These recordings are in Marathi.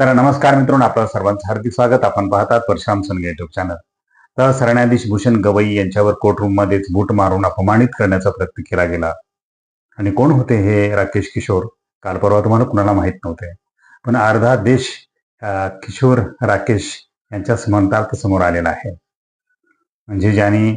तर नमस्कार मित्रांनो आपलं सर्वांचं हार्दिक स्वागत. आपण पाहतात परशुराम सनगे युट्यूब चॅनल तर सरन्यायाधीश भूषण गवई यांच्यावर कोर्टरूममध्येच बूट मारून अपमानित करण्याचा प्रयत्न केला गेला. आणि कोण होते हे? राकेश किशोर. काल परवा तुम्हाला कुणाला माहीत नव्हते. पण अर्धा देश किशोर राकेश यांच्या समर्थार्थ समोर आलेला आहे. म्हणजे ज्यांनी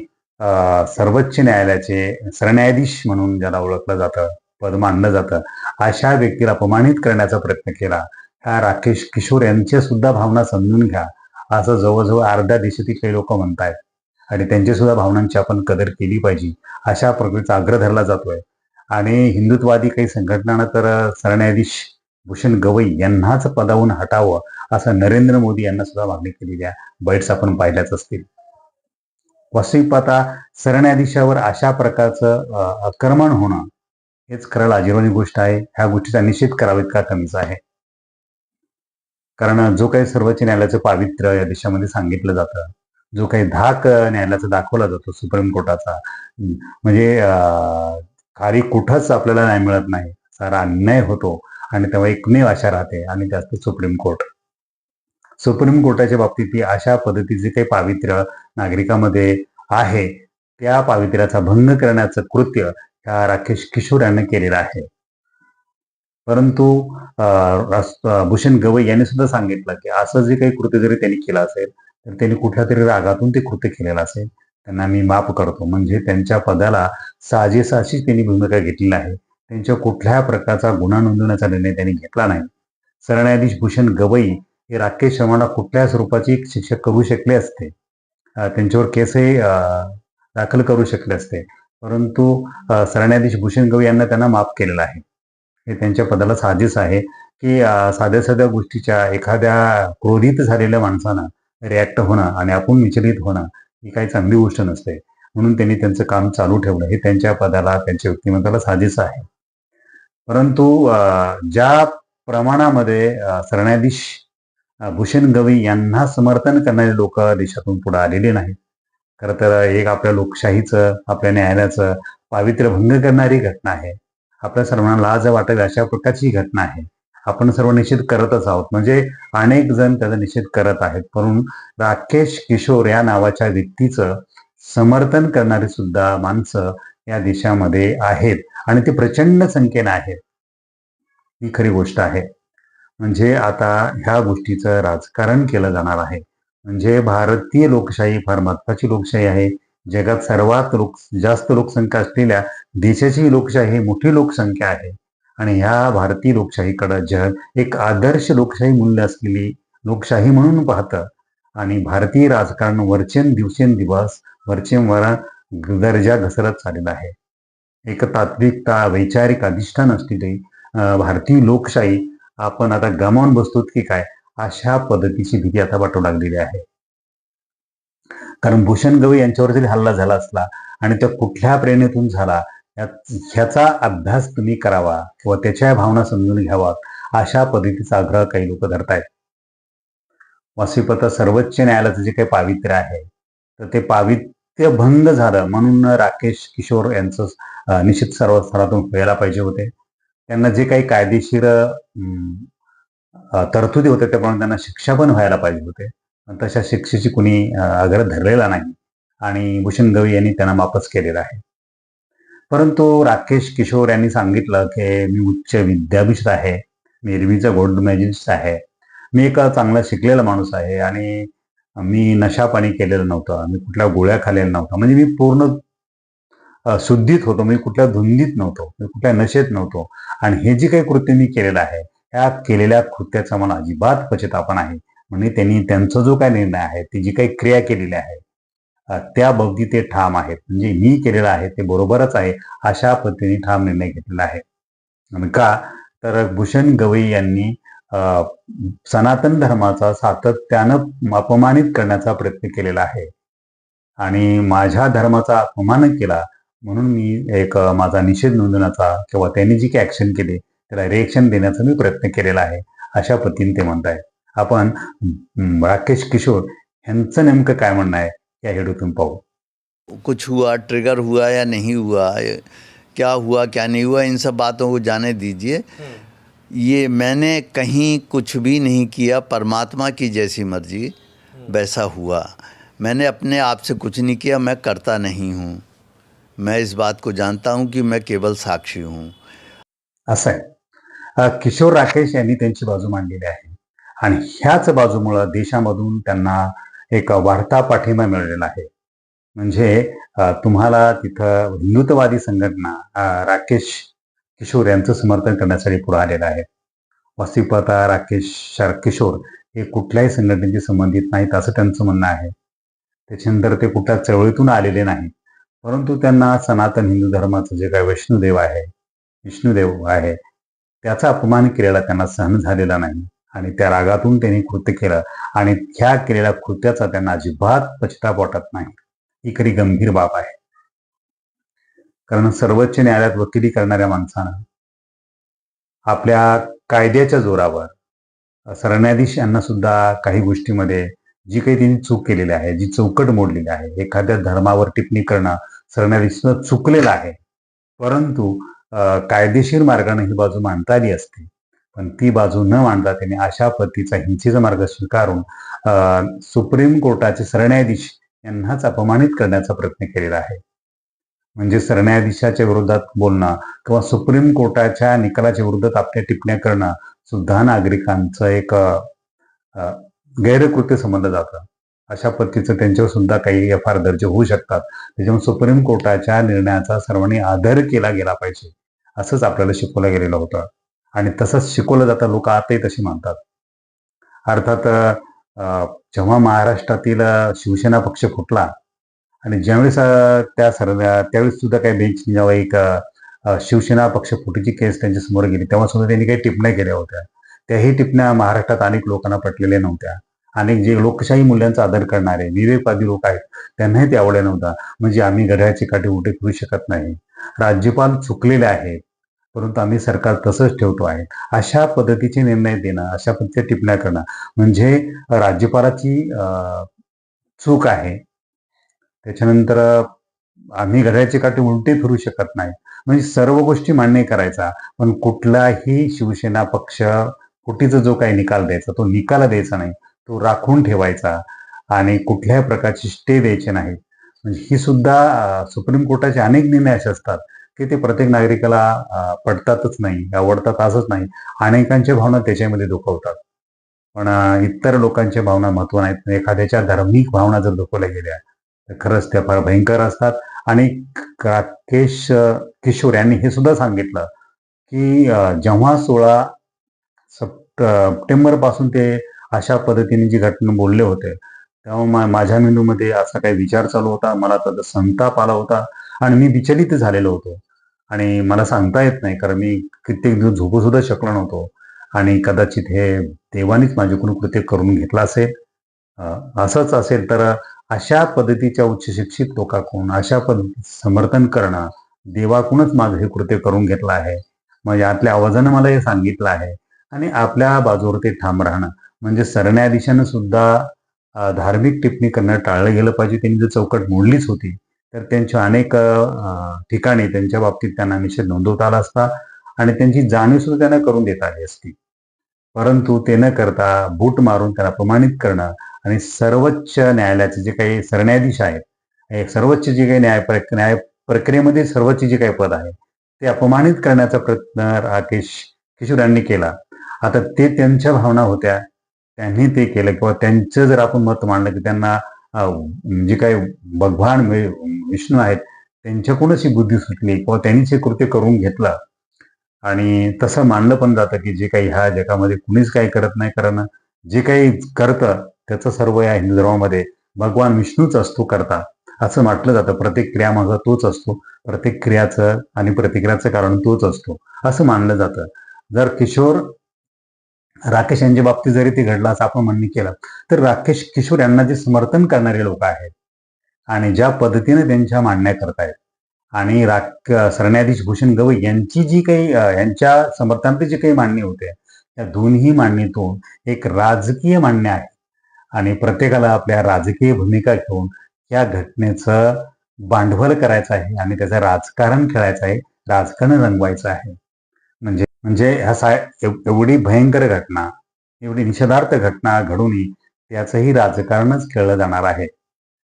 सर्वोच्च न्यायालयाचे सरन्यायाधीश म्हणून ज्याला ओळखलं जातं पद मानलं जातं अशा व्यक्तीला अपमानित करण्याचा प्रयत्न केला. ह्या राकेश किशोर यांच्या सुद्धा भावना समजून घ्या. असं जवळजवळ अर्ध्या देशातील काही लोक म्हणतायत. आणि त्यांच्या सुद्धा भावनांची आपण कदर केली पाहिजे. अशा प्रकारचा आग्रह धरला जातोय. आणि हिंदुत्ववादी काही संघटनानं तर सरन्यायाधीश भूषण गवई यांनाच पदावून हटावं असं नरेंद्र मोदी यांना सुद्धा मागणी आहे. बाईट्स आपण पाहिल्याच असतील. वास्तविक पाहता सरन्यायाधीशावर अशा प्रकारचं आक्रमण होणं हेच खरं लाजिरवाणी गोष्ट आहे. ह्या गोष्टीचा निषेध करावा इतका कमीच आहे? कारण जो काही सर्वोच्च न्यायालयाचं पावित्र्य या देशामध्ये सांगितलं जातं जो काही धाक न्यायालयाचा दाखवला जातो सुप्रीम कोर्टाचा म्हणजे खाली कुठंच आपल्याला न्याय मिळत नाही सारा अन्याय होतो आणि तेव्हा एकमेव आशा राहते आणि जास्त सुप्रीम कोर्ट. सुप्रीम कोर्टाच्या बाबतीत अशा पद्धतीचे काही पावित्र्य नागरिकामध्ये आहे त्या पावित्र्याचा भंग करण्याचं कृत्य ह्या राकेश किशोर यांनी केलेलं आहे. परंतु रास- भूषण गवई यांनी सुद्धा सांगितलं की असं जे काही कृत्य जरी त्यांनी केलं असेल तर त्यांनी कुठल्या तरी रागातून ते कृत्य केलेलं असेल. त्यांना मी माफ करतो. म्हणजे त्यांच्या पदाला साजेसाची त्यांनी भूमिका घेतलेली आहे त्यांच्या कुठल्या प्रकारचा गुन्हा नोंदवण्याचा निर्णय त्यांनी घेतला नाही. सरन्यायाधीश भूषण गवई हे राकेश शर्माला कुठल्या स्वरूपाची शिक्षा करू शकले असते. त्यांच्यावर केसही दाखल करू शकले असते. परंतु सरन्यायाधीश भूषण गवई यांना त्यांना माफ केलेला आहे. हे त्यांच्या पदाला साजेस आहे की साध्या साध्या गोष्टीच्या एखाद्या क्रोधित झालेल्या माणसानं रिॲक्ट होणं आणि आपण विचलित होणं ही काही चांगली गोष्ट नसते. म्हणून त्यांनी त्यांचं काम चालू ठेवलं. हे त्यांच्या पदाला त्यांच्या व्यक्तिमत्वाला साजेस आहे. परंतु अं, ज्या प्रमाणामध्ये सरन्यायाधीश भूषण गवई यांना समर्थन करणारे लोक देशातून पुढे आलेले नाहीत. खरं तर एक आपल्या लोकशाहीचं आपल्या न्यायालयाचं पावित्र्य भंग करणारी घटना आहे. आपल्या सर्वांना लाज वाटेल अशा प्रकारची घटना आहे. आपण सर्व निषेध करतच आहोत. म्हणजे अनेक जण त्याचा निषेध करत आहेत. म्हणून राकेश किशोर या नावाच्या व्यक्तीचं समर्थन करणारी सुद्धा माणसं या देशामध्ये आहेत. आणि ते प्रचंड संख्येने आहेत. ही खरी गोष्ट आहे. म्हणजे आता ह्या गोष्टीचं राजकारण केलं जाणार आहे. म्हणजे भारतीय लोकशाही फार महत्वाची लोकशाही आहे. जगात सर्वात लोक जास्त लोकसंख्या असलेल्या देशाची लोकशाही ही मोठी लोकसंख्या आहे. आणि ह्या भारतीय लोकशाहीकडं जग एक आदर्श लोकशाही मूल्य असलेली लोकशाही म्हणून पाहतं आणि भारतीय राजकारण वरचेन दिवसेंदिवस वरचेवर दर्जा घसरत चाललेला आहे. एक तात्विकता वैचारिक अधिष्ठान असलेली भारतीय लोकशाही आपण आता गमावून बसतो की काय अशा पद्धतीची भीती आता वाटू लागलेली आहे. कारण भूषण गवई यांच्यावर जरी हल्ला झाला असला आणि तो कुठल्या प्रेरणेतून झाला ह्याचा अभ्यास तुम्ही करावा किंवा त्याच्या भावना समजून घ्यावा अशा पद्धतीचा आग्रह काही लोक धरतायत. वासिपता सर्वोच्च न्यायालयाचं जे काही पावित्र्य आहे तर ते पावित्र्य भंग झालं म्हणून राकेश किशोर यांचं निश्चित सर्व स्तरातून व्हायला पाहिजे होते. त्यांना जे काही कायदेशीर अं, तरतुदी होत्या त्याप्रमाणे त्यांना शिक्षा पण व्हायला पाहिजे होते. तशा शिक्षेची कुणी आग्रह धरलेला नाही. आणि भूषण गवई यांनी त्यांना वापस केलेला आहे. परंतु राकेश किशोर यांनी सांगितलं की मी उच्च विद्याभीष्ट आहे मी एरवीचा गोल्ड मॅजिस्ट आहे मी एक चांगला शिकलेला माणूस आहे आणि मी नशापाणी केलेलं नव्हतं मी कुठल्या गोळ्या खाल्लेल्या नव्हता. म्हणजे मी पूर्ण शुद्धीत होतो मी कुठल्या धुंदीत नव्हतो मी कुठल्या नशेत नव्हतो. आणि हे जे काही कृत्य मी केलेलं आहे त्या केलेल्या कृत्याचा मला अजिबात पश्चातापण आहे म्हणजे त्यांनी त्यांचा जो काय निर्णय आहे ती जी काही क्रिया केलेली आहे त्या बाबतीत ते ठाम आहेत. म्हणजे मी केलेलं आहे ते बरोबरच आहे अशा पद्धतीने ठाम निर्णय घेतलेला आहे. आणि का? तर भूषण गवई यांनी सनातन धर्माचा सातत्यानं अपमानित करण्याचा प्रयत्न केलेला आहे. आणि माझ्या धर्माचा अपमान केला म्हणून मी एक माझा निषेध नोंदवण्याचा किंवा त्यांनी जी काही ऍक्शन केली त्याला रिएक्शन देण्याचा मी प्रयत्न केलेला आहे अशा पद्धतीने ते म्हणतायत. आपण राकेश किशोर यांचं नेमकं काय म्हणणं आहे? या हेडूतून पाहू. कुछ हुआ ट्रिगर हुआ या नहीं हुआ क्या हुआ क्या नहीं हुआ इन सब बातों को जाने दीजिए। ये मैंने कहीं कुछ भी नहीं किया परमात्मा की जैसी मर्ज़ी वैसा हुआ। मैंने अपने आप से कुछ नहीं किया मैं करता नहीं हूँ। मैं इस बात को जानता हूँ कि मैं केवल साक्षी हूँ। असं आहे. किशोर राकेश यांनी त्यांची बाजू मांडलेली आहे. आणि ह्याच बाजूमुळं देशामधून त्यांना एक वाढता पाठिंबा मिळालेला आहे. म्हणजे तुम्हाला तिथं हिंदुत्ववादी संघटना राकेश किशोर यांचं समर्थन करण्यासाठी पुढे आलेलं आहे. वासिपता राकेश किशोर हे कुठल्याही संघटनेशी संबंधित नाहीत असं त्यांचं म्हणणं आहे. त्याच्यानंतर ते कुठल्या चळवळीतून आलेले नाही परंतु त्यांना सनातन हिंदू धर्माचं जे काही वैष्णुदेव आहे विष्णुदेव आहे त्याचा अपमान केलेला त्यांना सहन झालेला नाही. आणि त्या रागातून त्यांनी कृत्य केलं. आणि ह्या केलेल्या कृत्याचा त्यांना अजिबात पश्चाताप वाटत नाही. ही खरी गंभीर बाब आहे. कारण सर्वोच्च न्यायालयात वकिली करणाऱ्या माणसानं आपल्या कायद्याच्या जोरावर सरन्यायाधीश यांना सुद्धा काही गोष्टीमध्ये जी काही त्यांनी चूक केलेली आहे जी चौकट मोडलेली आहे एखाद्या धर्मावर टिप्पणी करणं सरन्यायाधीशनं चुकलेलं आहे. परंतु कायदेशीर मार्गाने ही बाजू मांडता आली असते. पण ती बाजू न मांडता त्यांनी अशा पद्धतीचा हिंसेचा मार्ग स्वीकारून सुप्रीम कोर्टाचे सरन्यायाधीश यांनाच अपमानित करण्याचा प्रयत्न केलेला आहे. म्हणजे सरन्यायाधीशाच्या विरोधात बोलणं किंवा सुप्रीम कोर्टाच्या निकालाच्या विरोधात आपल्या टिप्पण्या करणं सुद्धा नागरिकांचं एक गैरकृत्य समजलं जातं. अशा पद्धतीचं त्यांच्यावर सुद्धा काही एफ आर दर्ज होऊ शकतात. त्याच्यामुळे सुप्रीम कोर्टाच्या निर्णयाचा सर्वांनी आदर केला गेला पाहिजे. असंच आपल्याला शिकवलं गेलेलं होतं. आणि तसंच शिकवलं जातं. लोक आताही तशी मानतात. अर्थात जेव्हा महाराष्ट्रातील शिवसेना पक्ष फुटला आणि ज्यावेळेस त्या सर त्यावेळेस सुद्धा काही बेंच जेव्हा एक शिवसेना पक्ष फुटीची केस त्यांच्यासमोर गेली तेव्हा सुद्धा त्यांनी काही टिप्पण्या केल्या होत्या. त्याही टिप्पण्या महाराष्ट्रात अनेक लोकांना पटलेल्या नव्हत्या. अनेक जे लोकशाही मूल्यांचा आदर करणारे विवेकवादी लोक आहेत त्यांनाही ते आवडल्या नव्हता म्हणजे आम्ही घड्याळाची काठी उठे फिरू शकत नाही. राज्यपाल चुकलेले आहेत. परंतु आम्ही सरकार तसंच ठेवतो आहे. अशा पद्धतीचे निर्णय देणं अशा पद्धतीच्या टिप्पण्या करणं म्हणजे राज्यपालाची चूक आहे. त्याच्यानंतर आम्ही घड्याळाची काठी उलटी फिरू शकत नाही. म्हणजे सर्व गोष्टी मान्य करायचा पण कुठलाही शिवसेना पक्ष कुटीचा जो काही निकाल द्यायचा तो निकाल द्यायचा नाही. तो राखून ठेवायचा आणि कुठल्याही प्रकारची स्टे द्यायचे नाही म्हणजे ही सुद्धा सुप्रीम कोर्टाचे अनेक निर्णय असे असतात. की ते प्रत्येक नागरिकाला पडतातच नाही आवडतात असंच नाही. अनेकांच्या भावना त्याच्यामध्ये दुखवतात. पण इतर लोकांच्या भावना महत्त्व नाहीत एखाद्याच्या धार्मिक भावना जर दुखवल्या गेल्या तर खरंच त्या फार भयंकर असतात. आणि राकेश किशोर यांनी हे सुद्धा सांगितलं की जेव्हा सोळा सप्टेंबरपासून ते अशा पद्धतीने जी घटना बोलले होते तेव्हा माझ्या मेंदूमध्ये असा काही विचार चालू होता. मला त्याचा संताप आला होता. आणि मी विचलित झालेलो होतो. आणि मला सांगता येत नाही कारण मी कित्येक दिवस झोपू सुद्धा शकलो नव्हतो. आणि कदाचित हे देवानीच माझ्याकडून कृत्य करून घेतलं असेल. असंच असेल तर अशा पद्धतीच्या उच्च शिक्षित लोकांकडून अशा पद्धतीचं समर्थन करणं देवाकडूनच माझं हे कृत्य करून घेतलं आहे. मग यातल्या आवाजानं मला हे सांगितलं आहे. आणि आपल्या बाजूवर ते ठाम राहणं. म्हणजे सरन्यायाधीशानं सुद्धा धार्मिक टिप्पणी करणं टाळलं गेलं पाहिजे. त्यांनी जर चौकट मोडलीच होती तर त्यांच्या अनेक ठिकाणी त्यांच्या बाबतीत त्यांना निषेध नोंदवता आला असता आणि त्यांची जाणीव सुद्धा त्यांना करून देता आली असती. परंतु ते न करता बूट मारून त्यांना अपमानित करणं आणि सर्वोच्च न्यायालयाचे जे काही सरन्यायाधीश आहेत सर्वोच्च जे काही न्याय प्रक- न्याय प्रक्रियेमध्ये सर्वोच्च जे काही पद आहे ते अपमानित करण्याचा प्रयत्न राकेश किशोर यांनी केला. आता ते त्यांच्या भावना होत्या त्यांनी ते केलं किंवा त्यांचं जर आपण मत मांडलं की त्यांना जे काही भगवान विष्णू आहेत त्यांच्याकडूनच ही बुद्धी सुटली किंवा त्यांनीच हे कृत्य करून घेतलं. आणि तसं मानलं पण जातं की जे काही ह्या जगामध्ये कुणीच काही करत नाही कारण जे काही करतं त्याचं सर्व या हिंदू धर्मामध्ये भगवान विष्णूच असतो करता असं म्हटलं जातं. प्रत्येक क्रियामागं तोच असतो प्रत्येक क्रियाचं आणि प्रतिक्रियाचं कारण तोच असतो असं मानलं जातं. जर किशोर राकेश यांच्या बाबतीत जरी ते घडलं असं आपण म्हणणे केलं तर राकेश किशोर यांना जे समर्थन करणारे लोक आहेत आणि ज्या पद्धतीने त्यांच्या मांडण्या करतायत आणि राक सरन्यायाधीश भूषण गवई यांची जी काही यांच्या समर्थनाची जी काही मांडणी होते त्या दोन्ही मांडणीतून एक राजकीय मांडणी आहे आणि प्रत्येकाला आपल्या राजकीय भूमिका घेऊन या घटनेचं भांडवल करायचं आहे आणि त्याचं राजकारण खेळायचं आहे राजकारण रंगवायचं आहे. म्हणजे ह्या सा एवढी भयंकर घटना एवढी निषेधार्थ घटना घडून त्याचंही राजकारणच खेळलं जाणार आहे.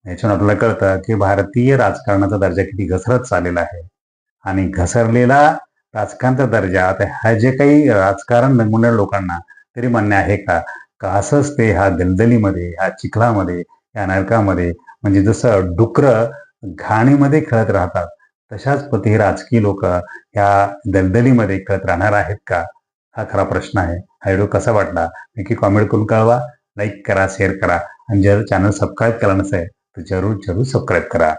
याच्यावर आपल्याला कळतं की भारतीय राजकारणाचा दर्जा किती घसरत चाललेला आहे. आणि घसरलेला राजकारणाचा दर्जा आता हा जे काही राजकारण रंगवणाऱ्या लोकांना तरी मान्य आहे का? का असंच ते ह्या दलदलीमध्ये ह्या चिखलामध्ये या नरकामध्ये म्हणजे जसं डुकरं घाणीमध्ये खेळत राहतात तशाच पती राजकीय लोक ह्या दलदलीमध्ये खेळत राहणार आहेत का? हा खरा प्रश्न आहे. हा व्हिडिओ कसा वाटला? नक्की कॉमेंट करून कळवा. लाईक करा शेअर करा. आणि जर चॅनल सबस्क्राईब केला नसेल तर जरूर जरूर सबस्क्राईब करा.